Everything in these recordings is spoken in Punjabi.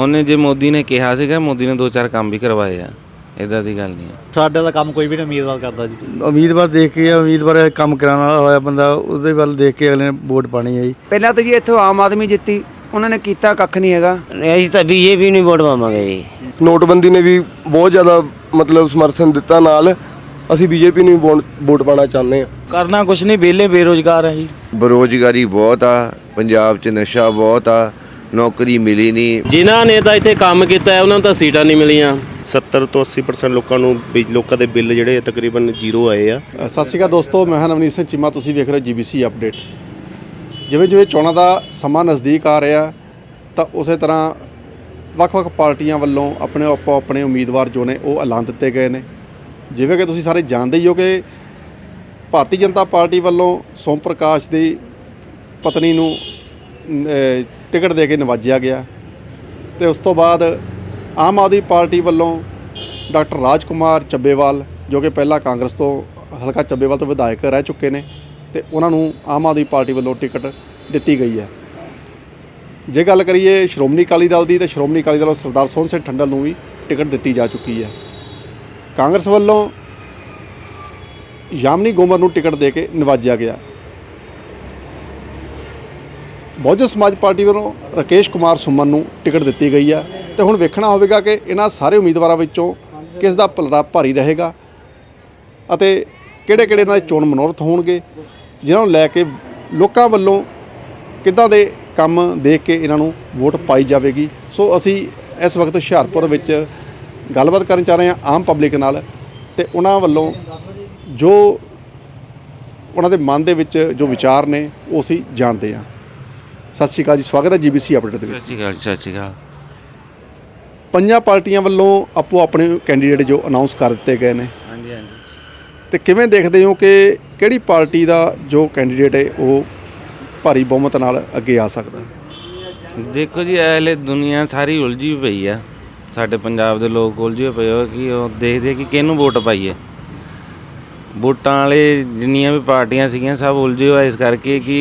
ਉਹਨੇ ਜੇ ਮੋਦੀ ਨੇ ਕਿਹਾ ਸੀਗਾ ਮੋਦੀ ਨੇ ਦੋ ਚਾਰ ਕੰਮ ਵੀ ਕਰਵਾਏ ਆ। ਇਦਾਂ ਦੀ ਗੱਲ ਨਹੀਂ ਆ। ਸਾਡੇ ਦਾ ਕੰਮ ਕੋਈ ਵੀ ਨਹੀਂ ਉਮੀਦਵਾਰ ਕਰਦਾ ਜੀ? ਉਮੀਦਵਾਰ ਦੇਖ ਕੇ ਉਮੀਦਵਾਰ ਕੰਮ ਕਰਾਉਣ ਵਾਲਾ ਹੋਇਆ ਬੰਦਾ ਉਹਦੇ ਵੱਲ ਦੇਖ ਕੇ ਅਗਲੇ ਨੇ ਵੋਟ ਪਾਣੀ ਹੈ ਜੀ। ਪਹਿਲਾਂ ਤਾਂ ਜੀ ਇੱਥੋਂ ਆਮ ਆਦਮੀ ਜਿੱਤੀ ਉਹਨਾਂ ਨੇ ਕੀਤਾ ਕੱਖ ਨਹੀਂ ਹੈਗਾ। ਅਸੀਂ ਤਾਂ ਬੀਜੇਪੀ ਨੂੰ ਵੋਟ ਪਾਵਾਂਗੇ ਜੀ। ਨੋਟਬੰਦੀ ਨੇ ਵੀ ਬਹੁਤ ਜ਼ਿਆਦਾ ਮਤਲਬ ਸਮਰਥਨ ਦਿੱਤਾ ਨਾਲ। ਅਸੀਂ ਬੀਜੇਪੀ ਨੂੰ ਵੀ ਵੋਟ- ਵੋਟ ਪਾਣਾ ਚਾਹੁੰਦੇ ਹਾਂ। ਕਰਨਾ ਕੁਛ ਨਹੀਂ ਵਿਹਲੇ ਬੇਰੋਜ਼ਗਾਰ ਹੈ ਜੀ। ਬੇਰੁਜ਼ਗਾਰੀ ਬਹੁਤ ਆ ਪੰਜਾਬ 'ਚ ਨਸ਼ਾ ਬਹੁਤ ਆ। ਨੌਕਰੀ ਮਿਲੀ ਨਹੀਂ। ਜਿਨ੍ਹਾਂ ਨੇ ਤਾਂ ਇੱਥੇ ਕੰਮ ਕੀਤਾ ਹੈ ਉਹਨਾਂ ਨੂੰ ਤਾਂ ਸੀਟਾਂ ਨਹੀਂ ਮਿਲੀਆਂ। 70 ਤੋਂ 80% ਲੋਕਾਂ ਨੂੰ ਬਿਜ- ਲੋਕਾਂ ਦੇ ਬਿੱਲ ਜਿਹੜੇ ਤਕਰੀਬਨ ਜ਼ੀਰੋ ਆਏ ਆ। ਸਤਿ ਸ਼੍ਰੀ ਅਕਾਲ ਦੋਸਤੋ ਮੈਂ ਹਾਂ ਨਵਨੀਤ ਸਿੰਘ ਚੀਮਾ ਤੁਸੀਂ ਵੇਖ ਰਹੇ ਹੋ ਜੀਬੀਸੀ ਅਪਡੇਟ। ਜਿਵੇਂ ਜਿਵੇਂ ਚੋਣਾਂ ਦਾ ਸਮਾਂ ਨਜ਼ਦੀਕ ਆ ਰਿਹਾ ਤਾਂ ਉਸੇ ਤਰ੍ਹਾਂ ਵੱਖ-ਵੱਖ ਪਾਰਟੀਆਂ ਵੱਲੋਂ ਆਪਣੇ ਆਪੋ ਆਪਣੇ ਉਮੀਦਵਾਰ ਜੋ ਨੇ ਉਹ ਐਲਾਨ ਦਿੱਤੇ ਗਏ ਨੇ। ਜਿਵੇਂ ਕਿ ਤੁਸੀਂ ਸਾਰੇ ਜਾਣਦੇ ਹੀ ਹੋ ਕਿ ਭਾਰਤੀ ਜਨਤਾ ਪਾਰਟੀ ਵੱਲੋਂ ਸੋਮ ਪ੍ਰਕਾਸ਼ ਦੀ ਪਤਨੀ ਨੂੰ ਟਿਕਟ ਦੇ ਕੇ ਨਵਾਜਿਆ ਗਿਆ ਤੇ ਉਸ ਤੋਂ ਬਾਅਦ ਆਮ ਆਦਮੀ ਪਾਰਟੀ ਵੱਲੋਂ ਡਾਕਟਰ ਰਾਜਕੁਮਾਰ ਚੱਬੇਵਾਲ, ਜੋ ਕਿ ਪਹਿਲਾਂ ਕਾਂਗਰਸ ਤੋਂ ਹਲਕਾ ਚੱਬੇਵਾਲ ਤੋਂ ਵਿਧਾਇਕ ਰਹਿ ਚੁੱਕੇ ਨੇ ਤੇ ਉਹਨਾਂ ਨੂੰ ਆਮ ਆਦਮੀ ਪਾਰਟੀ ਵੱਲੋਂ ਟਿਕਟ ਦਿੱਤੀ ਗਈ ਹੈ। ਜੇ ਗੱਲ ਕਰੀਏ ਸ਼੍ਰੋਮਣੀ ਅਕਾਲੀ ਦਲ ਦੀ, ਤਾਂ ਸ਼੍ਰੋਮਣੀ ਅਕਾਲੀ ਦਲ ਵੱਲੋਂ ਸਰਦਾਰ ਸੋਹਣ ਸਿੰਘ ਠੰਡਲ ਨੂੰ ਵੀ ਟਿਕਟ ਦਿੱਤੀ ਜਾ ਚੁੱਕੀ ਹੈ। ਕਾਂਗਰਸ ਵੱਲੋਂ ਯਾਮਨੀ ਗੋਮਰ ਨੂੰ ਟਿਕਟ ਦੇ ਕੇ ਨਿਵਾਜਿਆ ਗਿਆ। ਬਹੁਜਨ ਸਮਾਜ ਪਾਰਟੀ ਵੱਲੋਂ ਰਕੇਸ਼ ਕੁਮਾਰ ਸੁਮਨ ਨੂੰ ਟਿਕਟ ਦਿੱਤੀ ਗਈ ਹੈ ਤੇ ਹੁਣ ਵੇਖਣਾ ਹੋਵੇਗਾ ਕਿ ਇਹਨਾਂ ਸਾਰੇ ਉਮੀਦਵਾਰਾਂ ਵਿੱਚੋਂ ਕਿਸ ਦਾ ਪਲੜਾ ਭਾਰੀ ਰਹੇਗਾ ਅਤੇ ਕਿਹੜੇ-ਕਿਹੜੇ ਇਹਨਾਂ ਦੇ ਚੋਣ ਮਨੋਰਥ ਹੋਣਗੇ, ਜਿਨ੍ਹਾਂ ਨੂੰ ਲੈ ਕੇ ਲੋਕਾਂ ਵੱਲੋਂ ਕਿੱਦਾਂ ਦੇ ਕੰਮ ਦੇਖ ਕੇ ਇਹਨਾਂ ਨੂੰ ਵੋਟ ਪਾਈ ਜਾਵੇਗੀ। ਸੋ ਅਸੀਂ ਇਸ ਵਕਤ ਹੁਸ਼ਿਆਰਪੁਰ ਵਿੱਚ ਗੱਲਬਾਤ ਕਰਨ ਚਾਹ ਰਹੇ ਹਾਂ ਆਮ ਪਬਲਿਕ ਨਾਲ ਤੇ ਉਹਨਾਂ ਵੱਲੋਂ ਜੋ ਉਹਨਾਂ ਦੇ ਮਨ ਦੇ ਵਿੱਚ ਜੋ ਵਿਚਾਰ ਨੇ, ਉਹ ਅਸੀਂ ਜਾਣਦੇ ਹਾਂ। ਸਤਿ ਸ਼੍ਰੀ ਅਕਾਲ ਜੀ ਸਵਾਗਤ ਹੈ ਜੀਬੀਸੀ ਅਪਡੇਟ ਦੇ ਵਿੱਚ। ਸਤਿ ਸ਼੍ਰੀ ਅਕਾਲ ਸਤਿ ਸ਼੍ਰੀ ਅਕਾਲ। ਪੰਜਾਂ ਪਾਰਟੀਆਂ ਵੱਲੋਂ ਆਪੋ ਆਪਣੇ ਕੈਂਡੀਡੇਟ ਜੋ ਅਨਾਉਂਸ ਕਰ ਦਿੱਤੇ ਗਏ ਨੇ। ਹਾਂਜੀ ਹਾਂਜੀ। ਤੇ ਕਿਵੇਂ ਦੇਖਦੇ ਹੋ ਕਿ ਕਿਹੜੀ ਪਾਰਟੀ ਦਾ ਜੋ ਕੈਂਡੀਡੇਟ ਹੈ ਉਹ ਭਾਰੀ ਬਹੁਮਤ ਨਾਲ ਅੱਗੇ ਆ ਸਕਦਾ? ਦੇਖੋ ਜੀ ਇਹਲੇ ਦੁਨੀਆ ਸਾਰੀ ਉਲਝੀ ਪਈ ਆ। ਸਾਡੇ ਪੰਜਾਬ ਦੇ ਲੋਕ ਉਲਝੇ ਪਏ ਹੋ ਕਿ ਉਹ ਦੇਖਦੇ ਕਿ ਕਿਹਨੂੰ ਵੋਟ ਪਾਈਏ। ਵੋਟਾਂ ਵਾਲੇ ਜਿੰਨੀਆਂ ਵੀ ਪਾਰਟੀਆਂ ਸੀਗੀਆਂ ਸਭ ਉਲਝੇ ਹੋਏ ਇਸ ਕਰਕੇ ਕਿ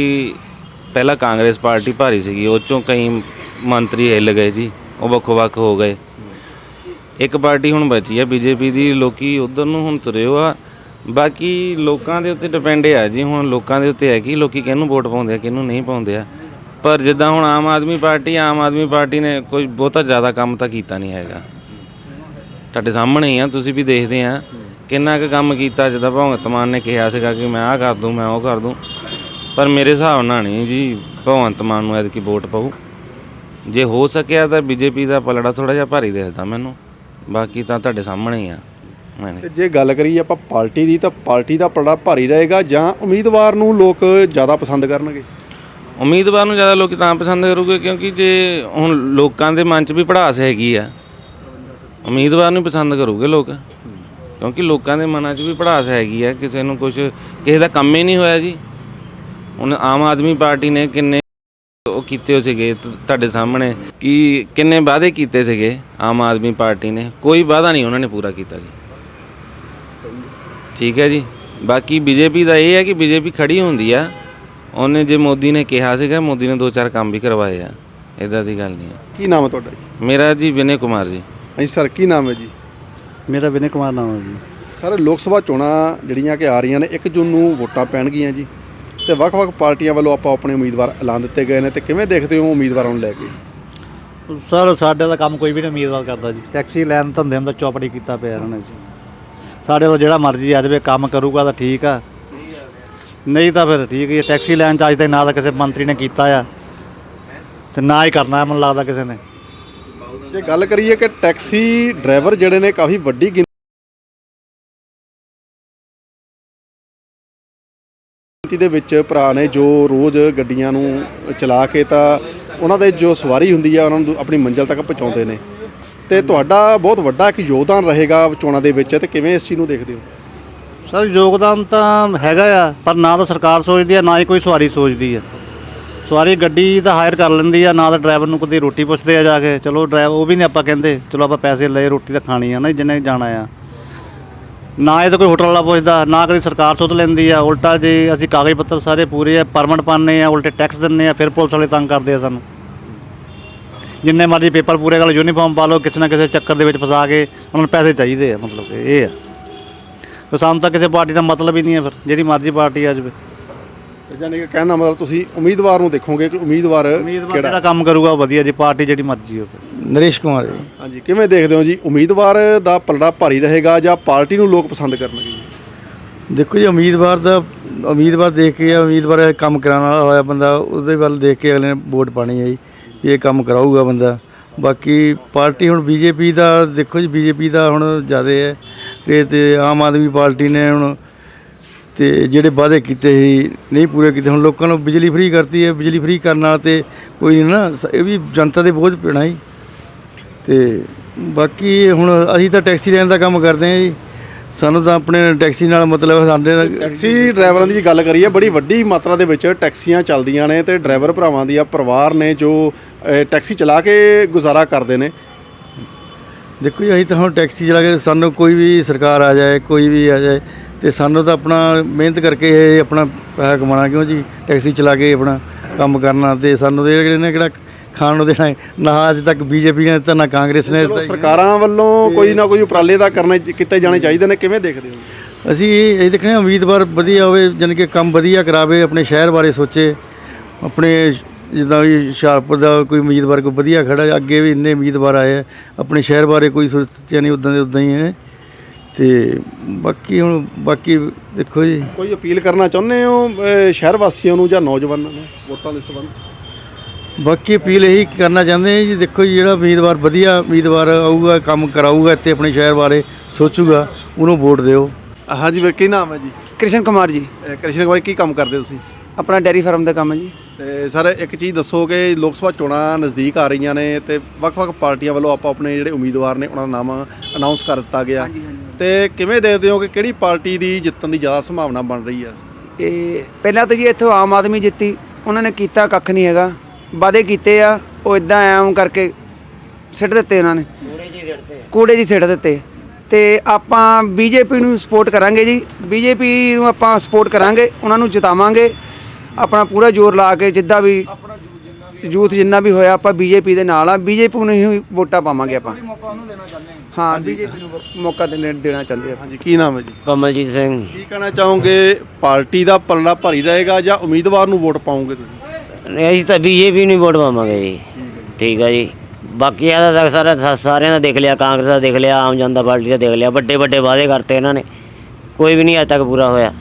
ਪਹਿਲਾਂ ਕਾਂਗਰਸ ਪਾਰਟੀ ਭਾਰੀ ਸੀਗੀ, ਉਹ ਚੋਂ ਕਈ ਮੰਤਰੀ ਹਿੱਲ ਗਏ ਜੀ, ਉਹ ਵੱਖੋ ਵੱਖ ਹੋ ਗਏ। ਇੱਕ ਪਾਰਟੀ ਹੁਣ ਬਚੀ ਆ, ਬੀਜੇਪੀ ਦੀ, ਲੋਕੀ ਉਧਰ ਨੂੰ ਹੁਣ ਤੁਰੇ ਆ। ਬਾਕੀ ਲੋਕਾਂ ਦੇ ਉੱਤੇ ਡਿਪੈਂਡ ਆ ਜੀ, ਹੁਣ ਲੋਕਾਂ ਦੇ ਉੱਤੇ ਹੈ ਕਿ, ਲੋਕੀ ਕਿਹਨੂੰ ਵੋਟ ਪਾਉਂਦੇ ਆ, ਕਿਹਨੂੰ ਨਹੀਂ ਪਾਉਂਦੇ ਆ। ਪਰ ਜਿੱਦਾਂ ਹੁਣ ਆਮ ਆਦਮੀ ਪਾਰਟੀ, ਆਮ ਆਦਮੀ ਪਾਰਟੀ ਨੇ ਕੋਈ ਬਹੁਤਾ ਜ਼ਿਆਦਾ ਕੰਮ ਤਾਂ ਕੀਤਾ ਨਹੀਂ ਹੈਗਾ। ਤੁਹਾਡੇ ਸਾਹਮਣੇ ਹੀ ਆ, ਤੁਸੀਂ ਵੀ ਦੇਖਦੇ ਆ। ਕਿੰਨਾ ਕੁ ਕੰਮ ਕੀਤਾ, ਜਿੱਦਾਂ ਭਗਵੰਤ ਮਾਨ ਨੇ ਕਿਹਾ ਸੀਗਾ ਕਿ ਮੈਂ ਆਹ ਕਰ ਦੂੰ, ਮੈਂ ਉਹ ਕਰ ਦੂੰ। ਪਰ ਮੇਰੇ ਹਿਸਾਬ ਨਾਲ ਨਹੀਂ ਜੀ ਭਗਵੰਤ ਮਾਨ ਨੂੰ ਐਤਕੀ ਵੋਟ ਪਾਉ ਜੇ ਹੋ ਸਕਿਆ ਤਾਂ ਬੀਜੇਪੀ ਦਾ ਪਲੜਾ ਥੋੜਾ ਜਿਹਾ ਭਾਰੀ ਦਿਖਦਾ ਮੈਨੂੰ ਬਾਕੀ ਤਾਂ ਤੁਹਾਡੇ ਸਾਹਮਣੇ ਹੀ ਆ। ਤੇ ਜੇ ਗੱਲ ਕਰੀਏ ਆਪਾਂ ਪਾਰਟੀ ਦੀ ਤਾਂ ਪਾਰਟੀ ਦਾ ਪਲੜਾ ਭਾਰੀ ਰਹੇਗਾ ਜਾਂ ਉਮੀਦਵਾਰ ਨੂੰ ਲੋਕ ਜ਼ਿਆਦਾ ਪਸੰਦ ਕਰਨਗੇ? ਉਮੀਦਵਾਰ ਨੂੰ ਜ਼ਿਆਦਾ ਲੋਕ ਤਾਂ ਪਸੰਦ ਕਰੂਗੇ ਕਿਉਂਕਿ ਜੇ ਹੁਣ ਲੋਕਾਂ ਦੇ ਮਨ 'ਚ ਵੀ ਪੜਾਸ ਹੈਗੀ ਆ ਉਮੀਦਵਾਰ ਨੂੰ ਪਸੰਦ ਕਰੂਗੇ ਲੋਕ। ਕਿਉਂਕਿ ਲੋਕਾਂ ਦੇ ਮਨਾਂ 'ਚ ਵੀ ਪੜਾਸ ਹੈਗੀ ਆ ਕਿਸੇ ਨੂੰ ਕੁਝ ਕਿਸੇ ਦਾ ਕੰਮ ਹੀ ਨਹੀਂ ਹੋਇਆ ਜੀ। ਹੁਣ ਆਮ ਆਦਮੀ ਪਾਰਟੀ ਨੇ ਕਿੰਨੇ ਉਹ ਕੀਤੇ ਹੋ ਸੀਗੇ ਤੁਹਾਡੇ ਸਾਹਮਣੇ ਕਿ ਕਿੰਨੇ ਵਾਅਦੇ ਕੀਤੇ ਸੀਗੇ ਆਮ ਆਦਮੀ ਪਾਰਟੀ ਨੇ? ਕੋਈ ਵਾਅਦਾ ਨਹੀਂ ਉਹਨਾਂ ਨੇ ਪੂਰਾ ਕੀਤਾ ਜੀ। ਠੀਕ ਹੈ ਜੀ। ਬਾਕੀ ਬੀਜੇਪੀ ਦਾ ਇਹ ਹੈ ਕਿ ਬੀਜੇਪੀ ਖੜੀ ਹੁੰਦੀ ਆ। ਉਹਨੇ ਜੇ ਮੋਦੀ ਨੇ ਕਿਹਾ ਸੀਗਾ ਮੋਦੀ ਨੇ ਦੋ ਚਾਰ ਕੰਮ ਵੀ ਕਰਵਾਏ ਆ। ਇਦਾਂ ਦੀ ਗੱਲ ਨਹੀਂ ਹੈ ਕੀ ਨਾਮ ਹੈ ਤੁਹਾਡਾ ਜੀ? ਮੇਰਾ ਜੀ ਵਿਨੇ ਕੁਮਾਰ ਜੀ। ਹਾਂਜੀ ਸਰ ਕੀ ਨਾਮ ਹੈ ਜੀ? ਮੇਰਾ ਵਿਨੇ ਕੁਮਾਰ ਨਾਮ ਹੈ ਜੀ। ਸਰ ਲੋਕ ਸਭਾ ਚੋਣਾਂ ਜਿਹੜੀਆਂ ਕਿ ਆ ਰਹੀਆਂ ਨੇ 1 ਜੂਨ ਨੂੰ ਵੋਟਾਂ ਪੈਣਗੀਆਂ ਜੀ। ਤੇ ਵੱਖ-ਵੱਖ ਪਾਰਟੀਆਂ ਵੱਲੋਂ ਆਪਾਂ ਆਪਣੇ ਉਮੀਦਵਾਰ ਐਲਾਨ ਦਿੱਤੇ ਗਏ ਨੇ ਤੇ ਕਿਵੇਂ ਦੇਖਦੇ ਹੋ ਉਮੀਦਵਾਰਾਂ ਨੂੰ ਲੈ ਕੇ? ਸਰ ਸਾਡੇ ਦਾ ਕੰਮ ਕੋਈ ਵੀ ਨਹੀਂ ਉਮੀਦਵਾਰ ਕਰਦਾ ਜੀ। ਟੈਕਸੀ ਲੈਣ ਧੰਦੇ ਦਾ ਚੌਪੜੀ ਕੀਤਾ ਪਿਆ ਇਹਨਾਂ ਨੇ ਜੀ। ਸਾਡੇ ਤੋਂ ਜਿਹੜਾ ਮਰਜ਼ੀ ਆ ਜਾਵੇ ਕੰਮ ਕਰੂਗਾ ਤਾਂ ਠੀਕ ਆ। ਨਹੀਂ ਤਾਂ ਫਿਰ ਠੀਕ ਹੀ। ਟੈਕਸੀ ਲੈਣ ਚ ਅੱਜ ਤੱਕ ਨਾ ਤਾਂ ਕਿਸੇ ਮੰਤਰੀ ਨੇ ਕੀਤਾ ਆ। ਤੇ ਨਾ ਹੀ ਕਰਨਾ ਮੈਨੂੰ ਲੱਗਦਾ ਕਿਸੇ ਨੇ। ਜੇ ਗੱਲ ਕਰੀਏ ਕਿ ਟੈਕਸੀ ਡਰਾਈਵਰ ਜਿਹੜੇ ਨੇ ਕਾਫੀ ਵੱਡੀ ਗਿਣਤੀ ਦੇ ਵਿੱਚ ਭਰਾ ਨੇ ਜੋ ਰੋਜ਼ ਗੱਡੀਆਂ ਨੂੰ ਚਲਾ ਕੇ ਤਾਂ ਉਹਨਾਂ ਦੇ ਜੋ ਸਵਾਰੀ ਹੁੰਦੀ ਆ, ਉਹਨਾਂ ਨੂੰ ਆਪਣੀ ਮੰਜ਼ਿਲ ਤੱਕ ਪਹੁੰਚਾਉਂਦੇ ਨੇ। ਤੇ ਤੁਹਾਡਾ ਬਹੁਤ ਵੱਡਾ ਇੱਕ ਯੋਗਦਾਨ ਰਹੇਗਾ ਚੋਣਾਂ ਦੇ ਵਿੱਚ, ਤੇ ਕਿਵੇਂ ਇਸ ਚੀਜ਼ ਨੂੰ ਦੇਖਦੇ ਹੋ? ਸਰ, ਯੋਗਦਾਨ ਤਾਂ ਹੈਗਾ ਆ, ਪਰ ਨਾ ਤਾਂ ਸਰਕਾਰ ਸੋਚਦੀ ਆ, ਨਾ ਹੀ ਕੋਈ ਸਵਾਰੀ ਸੋਚਦੀ ਆ। ਸਵਾਰੀ ਗੱਡੀ ਤਾਂ ਹਾਇਰ ਕਰ ਲੈਂਦੀ ਆ, ਨਾ ਤਾਂ ਡਰਾਈਵਰ ਨੂੰ ਕਦੇ ਰੋਟੀ ਪੁੱਛਦੇ ਆ ਜਾ ਕੇ। ਚਲੋ ਡਰਾਈਵਰ ਉਹ ਵੀ ਨਹੀਂ ਆਪਾਂ ਕਹਿੰਦੇ, ਚਲੋ ਆਪਾਂ ਪੈਸੇ ਲਏ, ਰੋਟੀ ਤਾਂ ਖਾਣੀ ਆ ਨਾ ਜਿੰਨੇ ਜਾਣਾ ਆ। ਨਾ ਇਹ ਤਾਂ ਕੋਈ ਹੋਟਲ ਵਾਲਾ ਪੁੱਛਦਾ, ਨਾ ਕਦੀ ਸਰਕਾਰ ਸੁੱਧ ਲੈਂਦੀ ਆ, ਉਲਟਾ ਜੇ ਅਸੀਂ ਕਾਗਜ਼ ਪੱਤਰ ਸਾਰੇ ਪੂਰੇ ਆ, ਪਰਮਿਟ ਪਾਉਂਦੇ ਆ, ਉਲਟੇ ਟੈਕਸ ਦਿੰਨੇ ਆ, ਫਿਰ ਪੁਲਿਸ ਵਾਲੇ ਤੰਗ ਕਰਦੇ ਆ ਸਾਨੂੰ। ਜਿੰਨੇ ਮਰਜ਼ੀ ਪੇਪਰ ਪੂਰੇ ਕਰ ਲਓ ਯੂਨੀਫਾਰਮ ਪਾ ਲਓ, ਕਿਸੇ ਨਾ ਕਿਸੇ ਚੱਕਰ ਦੇ ਵਿੱਚ ਫਸਾ ਕੇ ਉਹਨਾਂ ਨੂੰ ਪੈਸੇ ਚਾਹੀਦੇ ਆ, ਮਤਲਬ ਕਿ ਇਹ ਆ। ਤੇ ਸਾਨੂੰ ਤਾਂ ਕਿਸੇ ਪਾਰਟੀ ਦਾ ਮਤਲਬ ਹੀ ਨਹੀਂ ਹੈ ਫਿਰ, ਜਿਹੜੀ ਮਰਜ਼ੀ ਪਾਰਟੀ ਆ ਜਾਵੇ। ਤੇ ਜਾਨੀ ਕਿ ਕਹਿਣ ਦਾ ਮਤਲਬ ਤੁਸੀਂ ਉਮੀਦਵਾਰ ਨੂੰ ਦੇਖੋਗੇ ਕਿ ਉਮੀਦਵਾਰ ਉਮੀਦਵਾਰ ਕਿਹੜਾ? ਜਿਹੜਾ ਕੰਮ ਕਰੂਗਾ ਉਹ ਵਧੀਆ ਜੀ ਪਾਰਟੀ ਜਿਹੜੀ ਮਰਜ਼ੀ ਹੋਵੇ। ਨਰੇਸ਼ ਕੁਮਾਰ ਜੀ। ਹਾਂਜੀ ਕਿਵੇਂ ਦੇਖਦੇ ਹੋ ਜੀ? ਉਮੀਦਵਾਰ ਦਾ ਪਲੜਾ ਭਾਰੀ ਰਹੇਗਾ ਜਾਂ ਪਾਰਟੀ ਨੂੰ ਲੋਕ ਪਸੰਦ ਕਰਨਗੇ? ਜੀ? ਦੇਖੋ ਜੀ ਉਮੀਦਵਾਰ ਦਾ ਉਮੀਦਵਾਰ ਦੇਖ ਕੇ ਉਮੀਦਵਾਰ ਕੰਮ ਕਰਾਉਣ ਵਾਲਾ ਹੋਇਆ ਬੰਦਾ ਉਹਦੇ ਵੱਲ ਦੇਖ ਕੇ ਅਗਲੇ ਨੇ ਵੋਟ ਪਾਣੀ ਹੈ ਜੀ ਵੀ ਇਹ ਕੰਮ ਕਰਾਊਗਾ ਬੰਦਾ। ਬਾਕੀ ਪਾਰਟੀ ਹੁਣ ਬੀਜੇਪੀ ਦਾ ਦੇਖੋ ਜੀ ਬੀਜੇਪੀ ਦਾ ਹੁਣ ਜ਼ਿਆਦਾ ਹੈ। ਤੇ ਆਮ ਆਦਮੀ ਪਾਰਟੀ ਨੇ ਹੁਣ ਤੇ ਜਿਹੜੇ ਵਾਅਦੇ ਕੀਤੇ ਸੀ ਨਹੀਂ ਪੂਰੇ ਕੀਤੇ ਹੁਣ ਲੋਕਾਂ ਨੂੰ ਬਿਜਲੀ ਫ੍ਰੀ ਕਰਤੀ ਹੈ ਬਿਜਲੀ ਫ੍ਰੀ ਕਰਨ ਨਾਲ ਤੇ ਕੋਈ ਨਾ ਇਹ ਵੀ ਜਨਤਾ ਦੇ ਬੋਝ ਪੈਣਾ ਜੀ। ਤੇ ਬਾਕੀ ਹੁਣ ਅਸੀਂ ਤਾਂ ਟੈਕਸੀ ਲੈਣ ਦਾ ਕੰਮ ਕਰਦੇ ਹਾਂ ਜੀ। ਸਾਨੂੰ ਤਾਂ ਆਪਣੇ ਟੈਕਸੀ ਨਾਲ ਮਤਲਬ ਸਾਡੇ ਟੈਕਸੀ ਡਰਾਈਵਰਾਂ ਦੀ ਜੇ ਗੱਲ ਕਰੀਏ ਬੜੀ ਵੱਡੀ ਮਾਤਰਾ ਦੇ ਵਿੱਚ ਟੈਕਸੀਆਂ ਚੱਲਦੀਆਂ ਨੇ ਤੇ ਡਰਾਈਵਰ ਭਰਾਵਾਂ ਦੀਆਂ ਪਰਿਵਾਰ ਨੇ ਜੋ ਟੈਕਸੀ ਚਲਾ ਕੇ ਗੁਜ਼ਾਰਾ ਕਰਦੇ ਨੇ। ਦੇਖੋ ਜੀ ਅਸੀਂ ਤਾਂ ਹੁਣ ਟੈਕਸੀ ਚਲਾ ਕੇ ਸਾਨੂੰ ਕੋਈ ਵੀ ਸਰਕਾਰ ਆ ਜਾਏ ਕੋਈ ਵੀ ਆ ਜਾਏ ਤੇ ਸਾਨੂੰ ਤਾਂ ਆਪਣਾ ਮਿਹਨਤ ਕਰਕੇ ਇਹ ਆਪਣਾ ਪੈਸਾ ਕਮਾਉਣਾ ਕਿਉਂ ਜੀ ਟੈਕਸੀ ਚਲਾ ਕੇ ਆਪਣਾ ਕੰਮ ਕਰਨਾ ਤੇ ਸਾਨੂੰ ਤੇ ਜਿਹੜੇ ਨੇ ਕਿਹੜਾ ਖਾਣ ਨੂੰ ਦੇਣਾ ਹੈ। ਨਾ ਅੱਜ ਤੱਕ ਬੀਜੇਪੀ ਨੇ ਦਿੱਤਾ ਨਾ ਕਾਂਗਰਸ ਨੇ। ਸਰਕਾਰਾਂ ਵੱਲੋਂ ਕੋਈ ਨਾ ਕੋਈ ਉਪਰਾਲੇ ਤਾਂ ਕਰਨੇ ਕੀਤੇ ਜਾਣੇ ਚਾਹੀਦੇ ਨੇ ਕਿਵੇਂ ਦੇਖਦੇ ਹੋ ਅਸੀਂ ਇਹ ਦੇਖਣਾ ਉਮੀਦਵਾਰ ਵਧੀਆ ਹੋਵੇ ਜਾਣੀ ਕਿ ਕੰਮ ਵਧੀਆ ਕਰਾਵੇ ਆਪਣੇ ਸ਼ਹਿਰ ਬਾਰੇ ਸੋਚੇ ਆਪਣੇ ਜਿੱਦਾਂ ਵੀ ਹੁਸ਼ਿਆਰਪੁਰ ਦਾ ਕੋਈ ਉਮੀਦਵਾਰ ਕੋਈ ਵਧੀਆ ਖੜਾ ਅੱਗੇ ਵੀ ਇੰਨੇ ਉਮੀਦਵਾਰ ਆਏ ਆਪਣੇ ਸ਼ਹਿਰ ਬਾਰੇ ਕੋਈ ਸੋਚਿਆ ਨਹੀਂ ਉਦਾਂ ਦੇ ਉਦਾਂ ਹੀ ਹੈ ਤੇ ਬਾਕੀ ਹੁਣ ਬਾਕੀ ਦੇਖੋ ਜੀ। ਕੋਈ ਅਪੀਲ ਕਰਨਾ ਚਾਹੁੰਦੇ ਹੋ ਸ਼ਹਿਰ ਵਾਸੀਆਂ ਨੂੰ ਜਾਂ ਨੌਜਵਾਨਾਂ ਨੂੰ ਵੋਟਾਂ ਦੇ ਸੰਬੰਧ? ਬਾਕੀ ਅਪੀਲ ਇਹੀ ਕਰਨਾ ਚਾਹੁੰਦੇ ਹਾਂ ਜੀ ਦੇਖੋ ਜੀ ਜਿਹੜਾ ਉਮੀਦਵਾਰ ਵਧੀਆ ਉਮੀਦਵਾਰ ਆਊਗਾ ਕੰਮ ਕਰਾਊਗਾ ਇੱਥੇ ਆਪਣੇ ਸ਼ਹਿਰ ਬਾਰੇ ਸੋਚੂਗਾ ਉਹਨੂੰ ਵੋਟ ਦਿਓ। ਹਾਂਜੀ ਵੀਰ ਕੀ ਨਾਮ ਹੈ ਜੀ? ਕ੍ਰਿਸ਼ਨ ਕੁਮਾਰ ਜੀ। ਕ੍ਰਿਸ਼ਨ ਕੁਮਾਰ ਕੀ ਕੰਮ ਕਰਦੇ ਤੁਸੀਂ? ਆਪਣਾ ਡੈਰੀ ਫਾਰਮ ਦਾ ਕੰਮ ਹੈ ਜੀ। ਤੇ ਸਰ ਇੱਕ ਚੀਜ਼ ਦੱਸੋ ਕਿ ਲੋਕ ਸਭਾ ਚੋਣਾਂ ਨਜ਼ਦੀਕ ਆ ਰਹੀਆਂ ਨੇ ਤੇ ਵੱਖ-ਵੱਖ ਪਾਰਟੀਆਂ ਵੱਲੋਂ ਆਪਾਂ ਆਪਣੇ ਜਿਹੜੇ ਉਮੀਦਵਾਰ ਨੇ ਉਹਨਾਂ ਦਾ ਨਾਮ ਅਨਾਉਂਸ ਕਰ ਦਿੱਤਾ ਗਿਆ। ਤੇ ਕਿਵੇਂ ਦੇਖਦੇ ਹੋ ਕਿ ਕਿਹੜੀ ਪਾਰਟੀ ਦੀ ਜਿੱਤਣ ਦੀ ਜ਼ਿਆਦਾ ਸੰਭਾਵਨਾ ਬਣ ਰਹੀ ਹੈ ਇਹ ਪਹਿਲਾਂ ਤਾਂ ਜੀ ਇੱਥੋਂ ਆਮ ਆਦਮੀ ਜਿੱਤੀ ਉਹਨਾਂ ਨੇ ਕੀਤਾ ਕੱਖ ਨਹੀਂ ਹੈਗਾ। ਵਾਅਦੇ ਕੀਤੇ ਆ ਉਹ ਇਦਾਂ ਐਂ ਕਰਕੇ ਸਿੱਟ ਦਿੱਤੇ ਉਹਨਾਂ ਨੇ। ਕੂੜੇ ਜੀ ਸਿੱਟ ਦਿੱਤੇ। ਤੇ ਆਪਾਂ ਬੀਜੇਪੀ ਨੂੰ ਸਪੋਰਟ ਕਰਾਂਗੇ ਜੀ। ਬੀਜੇਪੀ ਨੂੰ ਆਪਾਂ ਸਪੋਰਟ ਕਰਾਂਗੇ ਉਹਨਾਂ ਨੂੰ ਜਿਤਾਵਾਂਗੇ। ਆਪਣਾ ਪੂਰਾ ਜ਼ੋਰ ਲਾ ਕੇ ਜਿੱਦਾਂ ਵੀ ਯੂਥ ਜਿੰਨਾ ਵੀ ਹੋਇਆ ਆਪਾਂ ਬੀਜੇਪੀ ਦੇ ਨਾਲ ਆ। ਬੀਜੇਪੀ ਨੂੰ ਹੀ ਵੋਟਾਂ ਪਾਵਾਂਗੇ ਆਪਾਂ। ਹਾਂ ਬੀਜੇਪੀ ਨੂੰ ਮੌਕਾ ਦੇਣਾ ਦੇਣਾ ਚਾਹੁੰਦੇ ਆ। ਹਾਂਜੀ ਕੀ ਨਾਮ ਹੈ ਜੀ? ਕਮਲਜੀਤ ਸਿੰਘ। ਕੀ ਕਹਿਣਾ ਚਾਹੋਗੇ? ਪਾਰਟੀ ਦਾ ਪਲੜਾ ਭਾਰੀ ਰਹੇਗਾ ਜਾਂ ਉਮੀਦਵਾਰ ਨੂੰ ਵੋਟ ਪਾਓਗੇ ਤੁਸੀਂ? ਨਹੀਂ, ਅਸੀਂ ਤਾਂ ਬੀਜੇਪੀ ਨੂੰ ਵੋਟ ਪਾਵਾਂਗੇ ਜੀ। ਠੀਕ ਹੈ ਜੀ। ਬਾਕੀ ਇਹਦਾ ਤਾਂ ਸਾਰਾ ਸਾਰਿਆਂ ਦਾ ਦੇਖ ਲਿਆ ਕਾਂਗਰਸ ਦਾ ਦੇਖ ਲਿਆ ਆਮ ਜਨਤਾ ਪਾਰਟੀ ਦਾ ਦੇਖ ਲਿਆ। ਵੱਡੇ ਵੱਡੇ ਵਾਅਦੇ ਕਰਤੇ ਇਹਨਾਂ ਨੇ। ਕੋਈ ਵੀ ਨਹੀਂ ਅਜੇ ਤੱਕ ਪੂਰਾ ਹੋਇਆ।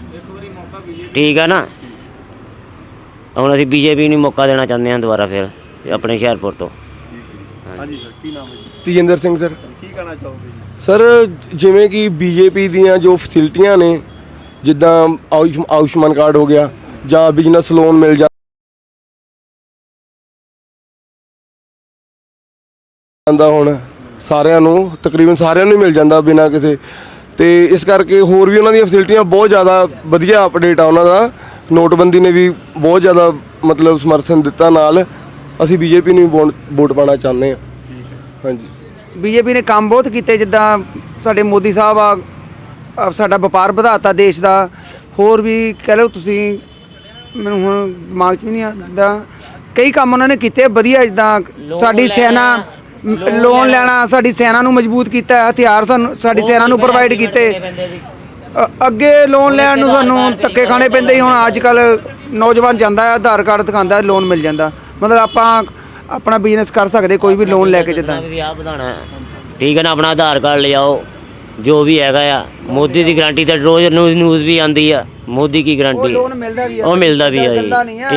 ਠੀਕ ਹੈ ਨਾ। ਹੁਣ ਅਸੀਂ ਬੀਜੇਪੀ ਨੂੰ ਮੌਕਾ ਦੇਣਾ ਚਾਹੁੰਦੇ ਹਾਂ ਦੁਬਾਰਾ ਫਿਰ ਆਪਣੇ ਹੁਸ਼ਿਆਰਪੁਰ ਤੋਂ। ਹਾਂਜੀ ਸਰ ਕੀ ਨਾਮ ਹੈ ਜੀ? ਤੇਜਿੰਦਰ ਸਿੰਘ ਸਰ। ਕੀ ਕਹਿਣਾ ਚਾਹੋਗੇ ਜੀ? ਸਰ ਜਿਵੇਂ ਕਿ ਬੀਜੇਪੀ ਦੀਆਂ ਜੋ ਫੈਸਿਲਿਟੀਆਂ ਨੇ ਜਿੱਦਾਂ ਆਯੁਸ਼ ਆਯੁਸ਼ਮਾਨ ਕਾਰਡ ਹੋ ਗਿਆ ਜਾਂ ਬਿਜ਼ਨਸ ਲੋਨ ਮਿਲ ਜਾਂਦਾ ਹੁਣ ਸਾਰਿਆਂ ਨੂੰ ਤਕਰੀਬਨ ਸਾਰਿਆਂ ਨੂੰ ਹੀ ਮਿਲ ਜਾਂਦਾ ਬਿਨਾਂ ਕਿਸੇ। ਤੇ ਇਸ ਕਰਕੇ ਹੋਰ ਵੀ ਉਹਨਾਂ ਦੀਆਂ ਫੈਸਿਲਿਟੀਆਂ ਬਹੁਤ ਜ਼ਿਆਦਾ ਵਧੀਆ ਅਪਡੇਟ ਆ ਉਹਨਾਂ ਦਾ। ਨੋਟਬੰਦੀ ਨੇ ਵੀ ਬਹੁਤ ਜ਼ਿਆਦਾ ਮਤਲਬ ਸਮਰਥਨ ਦਿੱਤਾ ਨਾਲ। ਅਸੀਂ ਬੀਜੇਪੀ ਨੂੰ ਵੋਟ- ਪਾਣਾ ਚਾਹੁੰਦੇ ਹਾਂ। ਹਾਂਜੀ। ਬੀਜੇਪੀ ਨੇ ਕੰਮ ਬਹੁਤ ਕੀਤੇ ਜਿੱਦਾਂ ਸਾਡੇ ਮੋਦੀ ਸਾਹਿਬ ਆ ਆ ਸਾਡਾ ਵਪਾਰ ਵਧਾਤਾ ਦੇਸ਼ ਦਾ। ਹੋਰ ਵੀ ਕਹਿ ਲਓ ਤੁਸੀਂ ਮੈਨੂੰ ਹੁਣ ਦਿਮਾਗ 'ਚ ਵੀ ਨਹੀਂ ਆਉਂਦਾ ਕਈ ਕੰਮ ਉਹਨਾਂ ਨੇ ਕੀਤੇ ਵਧੀਆ ਜਿੱਦਾਂ ਸਾਡੀ ਸੈਨਾ ਲੋਨ ਲੈਣਾ। ਸਾਡੀ ਸੈਨਾ ਨੂੰ ਮਜ਼ਬੂਤ ਕੀਤਾ ਹਥਿਆਰ ਸਾਨੂੰ ਸਾਡੀ ਸੈਨਾ ਨੂੰ ਪ੍ਰੋਵਾਈਡ ਕੀਤੇ। ਅ- ਅੱਗੇ ਲੋਨ ਲੈਣ ਨੂੰ ਸਾਨੂੰ ਧੱਕੇ ਖਾਣੇ ਪੈਂਦੇ ਸੀ ਹੁਣ ਅੱਜ ਕੱਲ ਨੌਜਵਾਨ ਜਾਂਦਾ ਹੈ ਆਧਾਰ ਕਾਰਡ ਦਿਖਾਉਂਦਾ ਲੋਨ ਮਿਲ ਜਾਂਦਾ। ਮਤਲਬ ਆਪਾਂ ਆਪਣਾ ਬਿਜ਼ਨਸ ਕਰ ਸਕਦੇ ਕੋਈ ਵੀ ਲੋਨ ਲੈ ਕੇ ਜਿੱਦਾਂ। ਵੀ ਆ ਵਧਾਣਾ ਠੀਕ ਹੈ ਨਾ ਆਪਣਾ ਆਧਾਰ ਕਾਰਡ ਲਿਆਓ ਜੋ ਵੀ ਹੈਗਾ ਆ। ਮੋਦੀ ਦੀ ਗਾਰੰਟੀ ਤਾਂ ਰੋਜ਼ ਨਿਊਜ਼ ਵੀ ਆਉਂਦੀ ਆ। ਮੋਦੀ ਕੀ ਗਾਰੰਟੀ ਲੋਨ ਮਿਲਦਾ ਵੀ ਆ। ਉਹ ਮਿਲਦਾ ਵੀ ਆ, ਜੀ।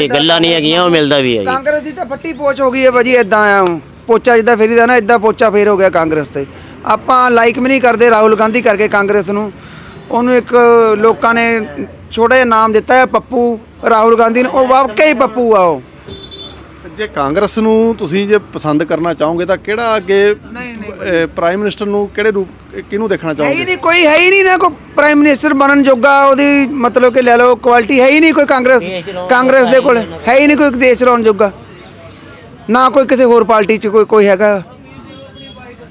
ਇਹ ਗੱਲਾਂ ਨਹੀਂ ਹੈਗੀਆਂ ਉਹ ਮਿਲਦਾ ਵੀ ਆ ਜੀ। ਕਾਂਗਰਸ ਦੀ ਤਾਂ ਫੱਟੀ ਪੋਚ ਹੋ ਗਈ ਹੈ ਭਾਜੀ ਇਦਾਂ ਆ। ਪੋਚਾ ਜਿੱਦਾਂ ਫੇਰੀਦਾ ਨਾ ਇਦਾਂ ਪੋਚਾ ਫੇਰ ਹੋ ਗਿਆ ਕਾਂਗਰਸ ਤੇ। ਆਪਾਂ ਲਾਈਕ ਵੀ ਨਹੀਂ ਕਰਦੇ ਰਾਹੁਲ ਗਾਂਧੀ ਕਰਕੇ ਕਾਂਗਰਸ ਨੂੰ। ਉਹਨੂੰ ਇੱਕ ਲੋਕਾਂ ਨੇ ਛੋਟਾ ਜਿਹਾ ਨਾਮ ਦਿੱਤਾ ਹੈ ਪੱਪੂ ਰਾਹੁਲ ਗਾਂਧੀ ਨੂੰ। ਉਹ ਵਾਕਈ ਪੱਪੂ ਆ ਉਹ। ਜੇ ਕਾਂਗਰਸ ਨੂੰ ਤੁਸੀਂ ਜੇ ਪਸੰਦ ਕਰਨਾ ਚਾਹੋਗੇ ਤਾਂ ਕਿਹੜਾ ਅੱਗੇ ਪ੍ਰਾਈਮ ਮਿਨਿਸਟਰ ਨੂੰ ਕਿਹੜੇ ਰੂਪ ਕਿਹਨੂੰ ਦੇਖਣਾ ਹੈ ਹੀ ਚਾਹੋਗੇ? ਨਹੀਂ ਕੋਈ ਹੈ ਹੀ ਨਹੀਂ ਨਾ ਕੋਈ ਪ੍ਰਾਈਮ ਮਿਨਿਸਟਰ ਬਣਨ ਜੋਗਾ ਉਹਦੀ ਮਤਲਬ ਕਿ ਲੈ ਲਓ ਕੁਆਲਿਟੀ ਹੈ ਹੀ ਨਹੀਂ ਕੋਈ ਕਾਂਗਰਸ। ਕਾਂਗਰਸ ਦੇ ਕੋਲ ਹੈ ਹੀ ਨਹੀਂ ਕੋਈ ਦੇਸ਼ ਚਲਾਉਣ ਜੋਗਾ। ਨਾ ਕੋਈ ਕਿਸੇ ਹੋਰ ਪਾਰਟੀ 'ਚ ਕੋਈ ਕੋਈ ਹੈਗਾ।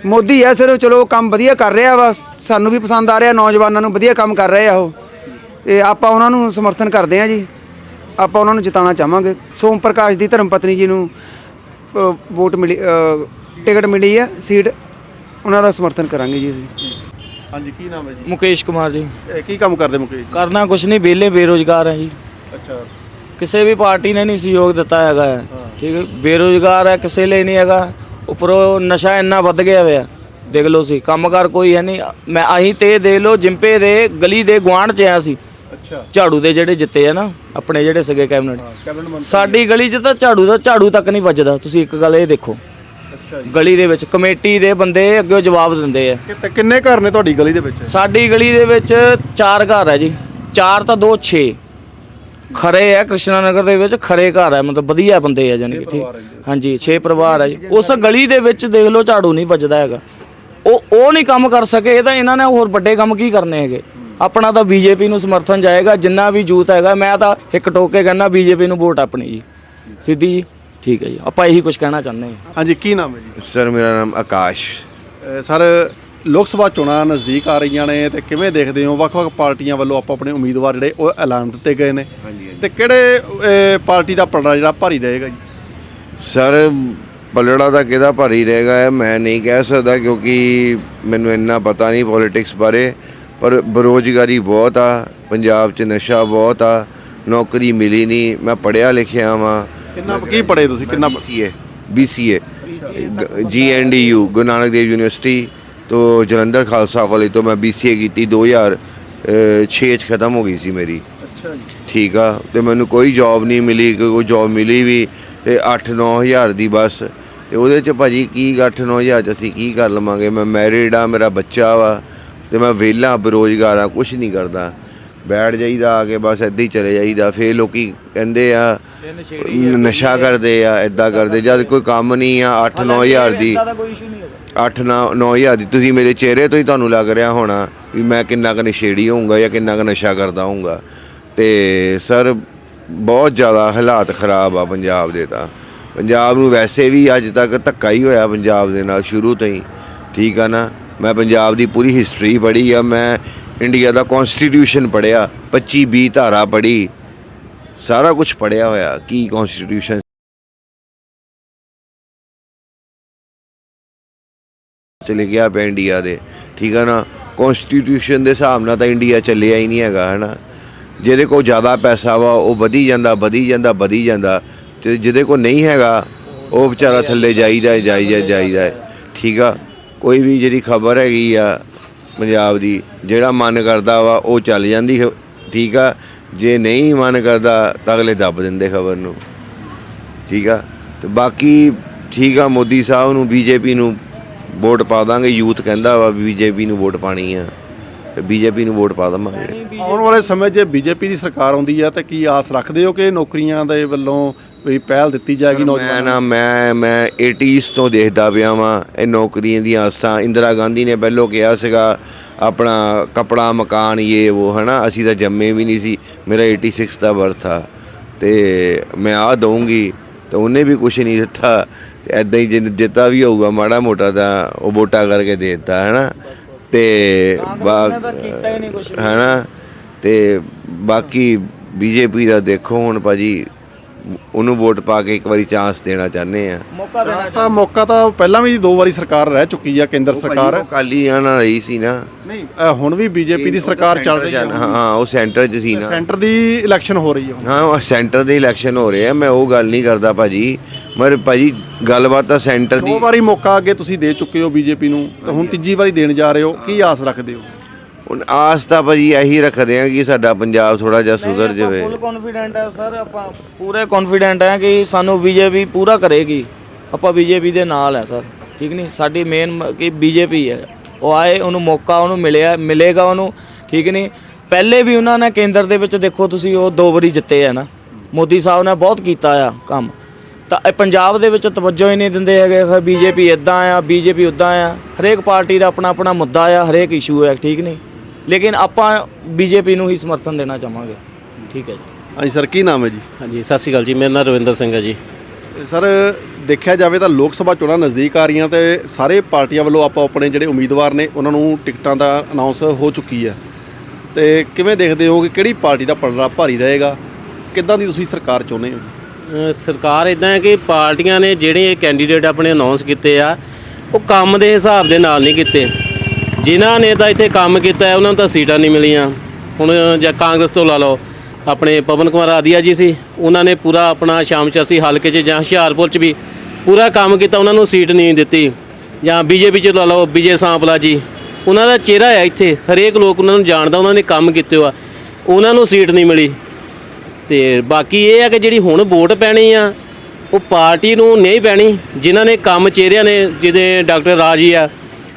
ਮੋਦੀ ਆ ਸਿਰਫ ਚਲੋ ਕੰਮ ਵਧੀਆ ਕਰ ਰਿਹਾ ਵਾ। ਸਾਨੂੰ ਵੀ ਪਸੰਦ ਆ ਰਿਹਾ ਨੌਜਵਾਨਾਂ ਨੂੰ ਵਧੀਆ ਕੰਮ ਕਰ ਰਹੇ ਆ ਉਹ। ਤੇ ਆਪਾਂ ਉਹਨਾਂ ਨੂੰ ਸਮਰਥਨ ਕਰਦੇ ਆ ਜੀ। ਆਪਾਂ ਉਹਨਾਂ ਨੂੰ ਜਿਤਾਉਣਾ ਚਾਹਾਂਗੇ। ਸੋਮ ਪ੍ਰਕਾਸ਼ ਦੀ ਧਰਮ ਪਤਨੀ ਜੀ ਨੂੰ ਅ, ਵੋਟ ਮਿਲੀ ਅ, ਟਿਕਟ ਮਿਲੀ ਹੈ ਸੀਟ ਉਹਨਾਂ ਦਾ ਸਮਰਥਨ ਕਰਾਂਗੇ ਜੀ ਅਸੀਂ। ਹਾਂਜੀ ਕੀ ਨਾਮ ਹੈ ਜੀ? ਮੁਕੇਸ਼ ਕੁਮਾਰ ਜੀ। ਇਹ ਕੀ ਕੰਮ ਕਰਦੇ ਮੁਕੇਸ਼ ਜੀ? ਕਰਨਾ ਕੁਛ ਨਹੀਂ ਵਿਹਲੇ ਬੇਰੋਜ਼ਗਾਰ ਹੈ ਜੀ। ਅੱਛਾ। ਕਿਸੇ ਵੀ ਪਾਰਟੀ ਨੇ ਨਹੀਂ ਸਹਿਯੋਗ ਦਿੱਤਾ ਹੈਗਾ। ਹੈ। ਠੀਕ ਹੈ ਬੇਰੋਜ਼ਗਾਰ ਹੈ ਕਿਸੇ ਲਈ ਨਹੀਂ ਹੈਗਾ। ਉੱਪਰੋਂ ਨਸ਼ਾ ਇੰਨਾ ਵੱਧ ਗਿਆ ਹੋਇਆ ਦੇਖ ਲਓ ਸੀ ਕੰਮਕਾਰ ਕੋਈ ਹੈ ਨਹੀਂ। ਮੈਂ ਆਹੀ ਤੇ ਦੇਖ ਲਓ ਜਿੰਪੇ ਦੇ ਗਲੀ ਦੇ ਗੁਆਂਢ ਚ ਆਇਆ ਸੀ। ਅੱਛਾ। ਝਾੜੂ ਦੇ ਜਿਹੜੇ ਜਿੱਤੇ ਆ ਨਾ ਆਪਣੇ ਜਿਹੜੇ ਸਗੇ ਕੈਬਨਿਟ। ਸਾਡੀ ਗਲੀ 'ਚ ਤਾਂ ਝਾੜੂ ਦਾ ਝਾੜੂ ਤੱਕ ਨਹੀਂ ਵੱਜਦਾ। ਤੁਸੀਂ ਇੱਕ ਗੱਲ ਇਹ ਦੇਖੋ ਅੱਛਾ ਗਲੀ ਦੇ ਵਿੱਚ ਕਮੇਟੀ ਦੇ ਬੰਦੇ ਅੱਗੇ ਜਵਾਬ ਦਿੰਦੇ ਆ। ਤੇ ਕਿੰਨੇ ਘਰ ਨੇ ਤੁਹਾਡੀ ਗਲੀ ਦੇ ਵਿੱਚ? ਸਾਡੀ ਗਲੀ ਦੇ ਵਿੱਚ ਚਾਰ ਘਰ ਹੈ ਜੀ। ਚਾਰ ਤਾਂ ਦੋ 6 ਖਰੇ ਹੈ ਕ੍ਰਿਸ਼ਨਾ ਨਗਰ ਦੇ ਵਿੱਚ ਖਰੇ ਘਰ ਹੈ ਮਤਲਬ ਵਧੀਆ ਬੰਦੇ ਆ ਜਾਨੀ ਕਿ ਠੀਕ। ਹਾਂਜੀ 6 ਪਰਿਵਾਰ ਹੈ ਜੀ। ਉਸ ਗਲੀ ਦੇ ਵਿੱਚ ਦੇਖ ਲਓ ਝਾੜੂ ਨਹੀਂ ਵੱਜਦਾ ਹੈਗਾ। ਉਹ ਉਹ ਨਹੀਂ ਕੰਮ ਕਰ ਸਕੇ ਇਹ ਤਾਂ ਇਹਨਾਂ ਨੇ ਹੋਰ ਵੱਡੇ ਕੰਮ ਕੀ ਕਰਨੇ ਹੈਗੇ? ਆਪਣਾ ਤਾਂ ਬੀਜੇਪੀ ਨੂੰ ਸਮਰਥਨ ਜਾਏਗਾ ਜਿੰਨਾ ਵੀ ਯੂਥ ਹੈਗਾ ਮੈਂ ਤਾਂ ਇੱਕ ਟੋਕੇ ਕਹਿੰਦਾ ਬੀਜੇਪੀ ਨੂੰ ਵੋਟ ਆਪਣੀ ਜੀ। ਸਿੱਧੀ ਜੀ ਠੀਕ ਹੈ ਜੀ ਆਪਾਂ ਇਹੀ ਕੁਝ ਕਹਿਣਾ ਚਾਹੁੰਦੇ ਹਾਂ। ਹਾਂਜੀ ਕੀ ਨਾਮ ਹੈ ਜੀ? ਸਰ ਮੇਰਾ ਨਾਮ ਆਕਾਸ਼। ਸਰ ਲੋਕ ਸਭਾ ਚੋਣਾਂ ਨਜ਼ਦੀਕ ਆ ਰਹੀਆਂ ਨੇ ਤੇ ਕਿਵੇਂ ਦੇਖਦੇ ਹੋ? ਵੱਖ-ਵੱਖ ਪਾਰਟੀਆਂ ਵੱਲੋਂ ਆਪੋ ਆਪਣੇ ਉਮੀਦਵਾਰ ਜਿਹੜੇ ਉਹ ਐਲਾਨ ਦਿੱਤੇ ਗਏ ਨੇ। ਤੇ ਕਿਹੜੇ ਪਾਰਟੀ ਦਾ ਪਲੜਾ ਜਿਹੜਾ ਭਾਰੀ ਰਹੇਗਾ ਜੀ? ਸਰ ਪਲੜਾ ਦਾ ਕਿਹਦਾ ਭਾਰੀ ਰਹੇਗਾ ਇਹ ਮੈਂ ਨਹੀਂ ਕਹਿ ਸਕਦਾ ਕਿਉਂਕਿ ਮੈਨੂੰ ਇੰਨਾ ਪਤਾ ਨਹੀਂ ਪੋਲਿਟਿਕਸ ਬਾਰੇ ਪਰ ਬੇਰੁਜ਼ਗਾਰੀ ਬਹੁਤ ਆ ਪੰਜਾਬ 'ਚ ਨਸ਼ਾ ਬਹੁਤ ਆ ਨੌਕਰੀ ਮਿਲੀ ਨਹੀਂ ਮੈਂ ਪੜਿਆ ਲਿਖਿਆ ਵਾਂ। ਕਿੰਨਾ ਕੀ ਪੜੇ ਤੁਸੀਂ? ਕਿੰਨਾ BCA BCA GNDU Guru Nanak Dev university ਤੋਂ ਜਲੰਧਰ ਖਾਲਸਾ ਕਾਲਜ ਤੋਂ ਮੈਂ BCA ਕੀਤੀ 2006 ਚ ਖਤਮ ਹੋ ਗਈ ਸੀ ਮੇਰੀ। ਅੱਛਾ ਜੀ। ਠੀਕ ਆ ਤੇ ਮੈਨੂੰ ਕੋਈ ਜੌਬ ਨਹੀਂ ਮਿਲੀ ਕੋਈ ਜੌਬ ਮਿਲੀ ਵੀ ਤੇ 8-9000 ਦੀ ਬਸ। ਤੇ ਉਹਦੇ ਚ ਭਾਜੀ ਕੀ 8-9000 ਚ ਅਸੀਂ ਕੀ ਕਰ ਲਵਾਂਗੇ? ਮੈਂ ਮੈਰਿਡ ਆ ਮੇਰਾ ਬੱਚਾ ਵਾ ਤੇ ਮੈਂ ਵਿਹਲਾ ਬੇਰੁਜ਼ਗਾਰ ਆ ਕੁਝ ਨਹੀਂ ਕਰਦਾ। ਬੈਠ ਜਾਈਦਾ ਆ ਕੇ ਬਸ ਏਦਾਂ ਹੀ ਚਲੇ ਜਾਈਦਾ। ਫੇਰ ਲੋਕੀ ਕਹਿੰਦੇ ਆ ਨਸ਼ਾ ਕਰਦੇ ਆ ਏਦਾਂ ਕਰਦੇ। ਜਦ ਕੋਈ ਕੰਮ ਨਹੀਂ ਆ 8-9000 ਦੀ 8 9000 ਦੀ ਤੁਸੀਂ ਮੇਰੇ ਚਿਹਰੇ ਤੋਂ ਹੀ ਤੁਹਾਨੂੰ ਲੱਗ ਰਿਹਾ ਹੋਣਾ ਵੀ ਮੈਂ ਕਿੰਨਾ ਕੁ ਨਸ਼ੇੜੀ ਹੋਊਂਗਾ ਜਾਂ ਕਿੰਨਾ ਕੁ ਨਸ਼ਾ ਕਰਦਾ ਹੋਊਂਗਾ। ਤੇ ਸਰ ਬਹੁਤ ਜ਼ਿਆਦਾ ਹਾਲਾਤ ਖਰਾਬ ਆ ਪੰਜਾਬ ਦੇ ਤਾਂ। ਪੰਜਾਬ ਨੂੰ ਵੈਸੇ ਵੀ ਅੱਜ ਤੱਕ ਧੱਕਾ ਹੀ ਹੋਇਆ ਪੰਜਾਬ ਦੇ ਨਾਲ ਸ਼ੁਰੂ ਤੋਂ ਹੀ। ਠੀਕ ਆ ਨਾ? ਮੈਂ ਪੰਜਾਬ ਦੀ ਪੂਰੀ ਹਿਸਟਰੀ ਪੜ੍ਹੀ ਆ, ਮੈਂ ਇੰਡੀਆ ਦਾ ਕਨਸਟੀਟਿਊਸ਼ਨ ਪੜ੍ਹਿਆ 25 20 ਧਾਰਾ ਪੜ੍ਹੀ, ਸਾਰਾ ਕੁਝ ਪੜ੍ਹਿਆ ਹੋਇਆ, ਕੀ ਕਨਸਟੀਟਿਊਸ਼ਨ ਚਲੇ ਗਿਆ ਪਿਆ ਇੰਡੀਆ ਦੇ। ਠੀਕ ਆ ਨਾ? ਕਨਸਟੀਟਿਊਸ਼ਨ ਦੇ ਹਿਸਾਬ ਨਾਲ ਤਾਂ ਇੰਡੀਆ ਚੱਲਿਆ ਹੀ ਨਹੀਂ ਹੈਗਾ, ਹਨਾ? ਜਿਹਦੇ ਕੋਲ ਜ਼ਿਆਦਾ ਪੈਸਾ ਵਾ, ਉਹ ਵਧੀ ਜਾਂਦਾ ਵਧੀ ਜਾਂਦਾ ਵਧੀ ਜਾਂਦਾ। ਤੇ ਜਿਹਦੇ ਕੋਲ ਨਹੀਂ ਹੈਗਾ ਉਹ ਵਿਚਾਰਾ ਥੱਲੇ ਜਾਈਦਾ ਹੈ, ਜਾਈਦਾ ਜਾਈਦਾ ਹੈ। ਠੀਕ ਆ? ਕੋਈ ਵੀ ਜਿਹੜੀ ਖਬਰ ਹੈਗੀ ਆ ਪੰਜਾਬ ਦੀ ਜਿਹੜਾ ਮਨ ਕਰਦਾ ਵਾ ਉਹ ਚੱਲ ਜਾਂਦੀ ਠੀਕ ਆ? ਜੇ ਨਹੀਂ ਮਨ ਕਰਦਾ ਤਾਂ ਅਗਲੇ ਦੱਬ ਦਿੰਦੇ ਖਬਰ ਨੂੰ। ਠੀਕ ਆ? ਤੇ ਬਾਕੀ ਠੀਕ ਆ ਮੋਦੀ ਸਾਹਿਬ ਨੂੰ ਬੀਜੇਪੀ ਨੂੰ ਵੋਟ ਪਾ ਦਾਂਗੇ। ਯੂਥ ਕਹਿੰਦਾ ਵਾ ਬੀਜੇਪੀ ਨੂੰ ਵੋਟ ਪਾਣੀ ਆ। ਤੇ ਬੀਜੇਪੀ ਨੂੰ ਵੋਟ ਪਾ ਦਵਾਂਗੇ। ਆਉਣ ਵਾਲੇ ਸਮੇਂ 'ਚ ਬੀਜੇਪੀ ਦੀ ਸਰਕਾਰ ਆਉਂਦੀ ਹੈ ਤਾਂ ਕੀ ਆਸ ਰੱਖਦੇ ਹੋ ਕਿ ਨੌਕਰੀਆਂ ਦੇ ਵੱਲੋਂ ਵੀ ਪਹਿਲ ਦਿੱਤੀ ਜਾਏਗੀ ਮੈਂ ਨੌਜਵਾਨਾਂ ਨਾ? ਮੈਂ ਮੈਂ 80s ਤੋਂ ਦੇਖਦਾ ਪਿਆ ਵਾਂ ਇਹ ਨੌਕਰੀਆਂ ਦੀਆਂ ਆਸਾਂ। ਇੰਦਰਾ ਗਾਂਧੀ ਨੇ ਪਹਿਲੋਂ ਕਿਹਾ ਸੀਗਾ ਆਪਣਾ ਕਪੜਾ ਮਕਾਨ ਇਹ ਉਹ ਹਨਾ? ਅਸੀਂ ਤਾਂ ਜੰਮੇ ਵੀ ਨਹੀਂ ਸੀ। ਮੇਰਾ 86 ਦਾ ਬਰਥ ਆ। ਤੇ ਮੈਂ ਆ ਦਊਂਗੀ ਤੇ ਉਹਨੇ ਵੀ ਕੁਝ ਨਹੀਂ ਦਿੱਤਾ। ਐਦਾਂ ਹੀ ਜਿੰਨ ਦਿੱਤਾ ਵੀ ਹੋਊਗਾ ਮਾੜਾ ਮੋਟਾ ਤਾਂ ਉਹ ਵੋਟਾਂ ਕਰਕੇ ਦੇ ਦਿੱਤਾ ਹਨਾ? ਤੇ ਹਨਾ? ਤੇ ਬਾਕੀ ਬੀਜੇਪੀ ਦਾ ਦੇਖੋ ਹੁਣ ਭਾਜੀ ਉਹਨੂੰ ਵੋਟ ਪਾ ਕੇ ਇੱਕ ਵਾਰੀ ਚਾਂਸ ਦੇਣਾ ਚਾਹੁੰਦੇ ਆ। ਤਾਂ ਮੌਕਾ ਤਾਂ ਪਹਿਲਾਂ ਵੀ ਦੋ ਵਾਰੀ ਸਰਕਾਰ ਰਹਿ ਚੁੱਕੀ ਆ ਕੇਂਦਰ ਸਰਕਾਰ। ਕਾਲੀ ਨਾਲ ਰਹੀ ਸੀ ਨਾ। ਨਹੀਂ ਅ, ਹੁਣ ਵੀ ਬੀਜੇਪੀ ਦੀ ਸਰਕਾਰ ਚੱਲ ਰਹੀ ਹੈ ਹਾਂ ਹਾਂ ਉਹ ਸੈਂਟਰ 'ਚ ਸੀ ਨਾ। ਸੈਂਟਰ ਦੀ ਇਲੈਕਸ਼ਨ ਹੋ ਰਹੀ ਹੈ ਹੁਣ। ਹਾਂ ਉਹ ਸੈਂਟਰ ਦੇ ਇਲੈਕਸ਼ਨ ਹੋ ਰਹੇ ਆ। ਮੈਂ ਉਹ ਗੱਲ ਨਹੀਂ ਕਰਦਾ ਭਾਜੀ। ਮਰ ਭਾਜੀ ਗੱਲਬਾਤ ਤਾਂ ਸੈਂਟਰ ਦੀ ਦੋ ਵਾਰੀ ਮੌਕਾ ਅੱਗੇ ਤੁਸੀਂ ਦੇ ਚੁੱਕੇ ਹੋ ਬੀਜੇਪੀ ਨੂੰ। ਤਾਂ ਹੁਣ ਤੀਜੀ ਵਾਰੀ ਦੇਣ ਜਾ ਰਹੇ ਹੋ। ਕੀ ਆਸ ਰੱਖਦੇ ਹੋ? ਹੁਣ ਆਸ ਤਾਂ ਭਾਜੀ ਇਹੀ ਰੱਖਦੇ ਆ ਕਿ ਸਾਡਾ ਪੰਜਾਬ ਥੋੜਾ ਜਿਹਾ ਸੁਧਰ ਜਾਵੇ। ਫੁੱਲ ਕੌਨਫੀਡੈਂਟ ਹੈ ਸਰ ਆਪਾਂ ਪੂਰੇ ਕੌਨਫੀਡੈਂਟ ਹੈ ਕਿ ਸਾਨੂੰ ਬੀਜੇਪੀ ਪੂਰਾ ਕਰੇਗੀ। ਆਪਾਂ ਬੀਜੇਪੀ ਦੇ ਨਾਲ ਹੈ ਸਰ ਠੀਕ ਨਹੀਂ ਸਾਡੀ ਮੇਨ ਕਿ ਬੀਜੇਪੀ ਹੈ ਉਹ ਆਏ ਉਹਨੂੰ ਮੌਕਾ ਉਹਨੂੰ ਮਿਲਿਆ ਮਿਲੇਗਾ ਉਹਨੂੰ ਠੀਕ ਨਹੀਂ ਪਹਿਲੇ ਵੀ ਉਹਨਾਂ ਨੇ ਕੇਂਦਰ ਦੇ ਵਿੱਚ ਦੇਖੋ ਤੁਸੀਂ ਉਹ ਦੋ ਵਾਰੀ ਜਿੱਤੇ ਆ ਨਾ। ਮੋਦੀ ਸਾਹਿਬ ਨੇ ਬਹੁਤ ਕੀਤਾ ਆ ਕੰਮ। ਤਾਂ ਇਹ ਪੰਜਾਬ ਦੇ ਵਿੱਚ ਤਵੱਜੋ ਹੀ ਨਹੀਂ ਦਿੰਦੇ ਹੈਗੇ ਬੀਜੇਪੀ ਇਦਾਂ ਆ ਬੀਜੇਪੀ ਉਦਾਂ ਆ। ਹਰੇਕ ਪਾਰਟੀ ਦਾ ਆਪਣਾ ਆਪਣਾ ਮੁੱਦਾ ਆ ਹਰੇਕ ਇਸ਼ੂ ਹੈ ਠੀਕ ਨਹੀਂ ਲੇਕਿਨ ਆਪਾਂ ਬੀਜੇਪੀ ਨੂੰ ਹੀ ਸਮਰਥਨ ਦੇਣਾ ਚਾਹਾਂਗੇ। ਠੀਕ ਹੈ ਜੀ। ਹਾਂਜੀ ਸਰ ਕੀ ਨਾਮ ਹੈ ਜੀ? ਹਾਂਜੀ ਸਤਿ ਸ਼੍ਰੀ ਅਕਾਲ ਜੀ ਮੇਰਾ ਨਾਮ ਰਵਿੰਦਰ ਸਿੰਘ ਹੈ ਜੀ। ਸਰ ਦੇਖਿਆ ਜਾਵੇ ਤਾਂ ਲੋਕ ਸਭਾ ਚੋਣਾਂ ਨਜ਼ਦੀਕ ਆ ਰਹੀਆਂ ਤੇ ਸਾਰੇ ਪਾਰਟੀਆਂ ਵੱਲੋਂ ਆਪੋ ਆਪਣੇ ਜਿਹੜੇ ਉਮੀਦਵਾਰ ਨੇ ਉਹਨਾਂ ਨੂੰ ਟਿਕਟਾਂ ਦਾ ਅਨਾਉਂਸ ਹੋ ਚੁੱਕੀ ਹੈ। ਤੇ ਕਿਵੇਂ ਦੇਖਦੇ ਹੋ ਕਿ ਕਿਹੜੀ ਪਾਰਟੀ ਦਾ ਪਲੜਾ ਭਾਰੀ ਰਹੇਗਾ? ਕਿੱਦਾਂ ਦੀ ਤੁਸੀਂ ਸਰਕਾਰ ਚਾਹੁੰਦੇ ਹੋ? ਸਰਕਾਰ ਇਦਾਂ ਹੈ ਕਿ ਪਾਰਟੀਆਂ ਨੇ ਜਿਹੜੇ ਕੈਂਡੀਡੇਟ ਆਪਣੇ ਅਨਾਉਂਸ ਕੀਤੇ ਆ ਉਹ ਕੰਮ ਦੇ ਹਿਸਾਬ ਦੇ ਨਾਲ ਨਹੀਂ ਕੀਤੇ। ਜਿਨ੍ਹਾਂ ਨੇ ਤਾਂ ਇੱਥੇ ਕੰਮ ਕੀਤਾ ਉਹਨਾਂ ਨੂੰ ਤਾਂ ਸੀਟਾਂ ਨਹੀਂ ਮਿਲੀਆਂ। ਹੁਣ ਜਾਂ ਕਾਂਗਰਸ ਤੋਂ ਲਾ ਲਓ, ਆਪਣੇ ਪਵਨ ਕੁਮਾਰ ਆਦੀਆ ਜੀ ਸੀ, ਉਹਨਾਂ ਨੇ ਪੂਰਾ ਆਪਣਾ ਸ਼ਾਮ ਚਾਸੀ ਹਲਕੇ 'ਚ ਜਾਂ ਹੁਸ਼ਿਆਰਪੁਰ 'ਚ ਵੀ ਪੂਰਾ ਕੰਮ ਕੀਤਾ, ਉਹਨਾਂ ਨੂੰ ਸੀਟ ਨਹੀਂ ਦਿੱਤੀ। ਜਾਂ ਬੀਜੇਪੀ 'ਚ ਲਾ ਲਓ, ਵਿਜੇ ਸਾਂਪਲਾ ਜੀ। ਉਹਨਾਂ ਦਾ ਚਿਹਰਾ ਹੈ ਇੱਥੇ, ਹਰੇਕ ਲੋਕ ਉਹਨਾਂ ਨੂੰ ਜਾਣਦਾ, ਉਹਨਾਂ ਨੇ ਕੰਮ ਕੀਤੇ ਆ। ਉਹਨਾਂ ਨੂੰ ਸੀਟ ਨਹੀਂ ਮਿਲੀ। ਤੇ ਬਾਕੀ ਇਹ ਆ ਕਿ ਜਿਹੜੀ ਹੁਣ ਵੋਟ ਪੈਣੀ ਆ, ਉਹ ਪਾਰਟੀ ਨੂੰ ਨਹੀਂ ਪੈਣੀ, ਜਿਨ੍ਹਾਂ ਨੇ ਕੰਮ ਚਿਹਰਿਆਂ ਨੇ, ਜਿਹਦੇ ਡਾਕਟਰ ਰਾਜੀ ਆ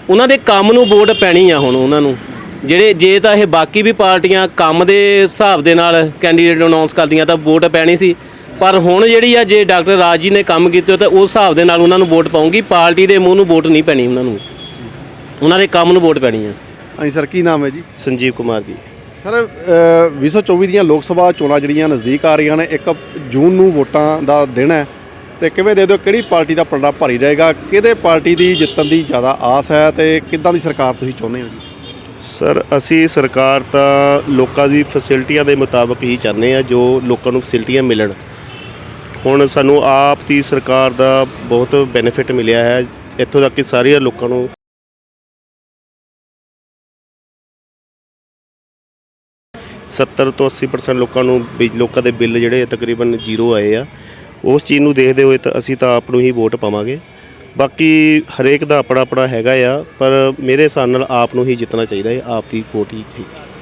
ਉਹਨਾਂ ਦੇ ਕੰਮ ਨੂੰ ਵੋਟ ਪੈਣੀ ਆ ਹੁਣ ਉਹਨਾਂ ਨੂੰ। ਜਿਹੜੇ ਜੇ ਤਾਂ ਇਹ ਬਾਕੀ ਵੀ ਪਾਰਟੀਆਂ ਕੰਮ ਦੇ ਹਿਸਾਬ ਦੇ ਨਾਲ ਕੈਂਡੀਡੇਟ ਅਨਾਉਂਸ ਕਰਦੀਆਂ ਤਾਂ ਵੋਟ ਪੈਣੀ ਸੀ। ਪਰ ਹੁਣ ਜਿਹੜੀ ਆ ਜੇ ਡਾਕਟਰ ਰਾਜ ਜੀ ਨੇ ਕੰਮ ਕੀਤੇ ਤਾਂ ਉਸ ਹਿਸਾਬ ਦੇ ਨਾਲ ਉਹਨਾਂ ਨੂੰ ਵੋਟ ਪਾਉਂਗੀ ਪਾਰਟੀ ਦੇ ਮੂੰਹ ਨੂੰ ਵੋਟ ਨਹੀਂ ਪੈਣੀ ਉਹਨਾਂ ਨੂੰ। ਉਹਨਾਂ ਦੇ ਕੰਮ ਨੂੰ ਵੋਟ ਪੈਣੀ ਆ। ਹਾਂਜੀ ਸਰ ਕੀ ਨਾਮ ਹੈ ਜੀ? ਸੰਜੀਵ ਕੁਮਾਰ ਜੀ। ਸਰ ਅ, 2024 ਦੀਆਂ ਲੋਕ ਸਭਾ ਚੋਣਾਂ ਜਿਹੜੀਆਂ ਨਜ਼ਦੀਕ ਆ ਰਹੀਆਂ ਨੇ 1 ਜੂਨ ਨੂੰ ਵੋਟਾਂ ਦਾ ਦਿਨ ਹੈ। ਤੇ ਕਿਵੇਂ ਦੇ ਦਿਓ ਕਿਹੜੀ ਪਾਰਟੀ ਦਾ ਪਲੜਾ ਭਾਰੀ ਰਹੇਗਾ? ਕਿਹਦੇ ਪਾਰਟੀ ਦੀ ਜਿੱਤਣ ਦੀ ਜ਼ਿਆਦਾ ਆਸ ਹੈ ਤੇ ਕਿੱਦਾਂ ਦੀ ਸਰਕਾਰ ਤੁਸੀਂ ਚਾਹੁੰਦੇ ਹੋ ਜੀ? ਸਰ, ਅਸੀਂ ਸਰਕਾਰ ਤਾਂ ਲੋਕਾਂ ਦੀ ਫੈਸਿਲਿਟੀਆਂ ਦੇ ਮੁਤਾਬਕ ਹੀ ਚਾਹੁੰਦੇ ਆ ਜੋ ਲੋਕਾਂ ਨੂੰ ਫੈਸਿਲਿਟੀਆਂ ਮਿਲਣ। ਹੁਣ ਸਾਨੂੰ ਆਪ ਦੀ ਸਰਕਾਰ ਦਾ ਬਹੁਤ ਬੈਨੀਫਿਟ ਮਿਲਿਆ ਹੈ। ਇੱਥੋਂ ਤੱਕ ਕਿ ਸਾਰੇ ਲੋਕਾਂ ਨੂੰ ਸੱਤਰ ਤੋਂ 80% ਲੋਕਾਂ ਨੂੰ ਬਿਜ ਲੋਕਾਂ ਦੇ ਬਿੱਲ ਜਿਹੜੇ ਤਕਰੀਬਨ ਜ਼ੀਰੋ ਆਏ ਆ। ਉਸ ਚੀਜ਼ ਨੂੰ ਦੇਖਦੇ ਹੋਏ ਤਾਂ ਅਸੀਂ ਤਾਂ ਆਪ ਨੂੰ ਹੀ ਵੋਟ ਪਾਵਾਂਗੇ। ਬਾਕੀ ਹਰੇਕ ਦਾ ਆਪਣਾ ਆਪਣਾ ਹੈਗਾ ਆ, ਪਰ ਮੇਰੇ ਹਿਸਾਬ ਨਾਲ ਆਪ ਨੂੰ ਹੀ ਜਿੱਤਣਾ ਚਾਹੀਦਾ ਹੈ, ਆਪ ਦੀ ਵੋਟ ਹੀ ਚਾਹੀਦੀ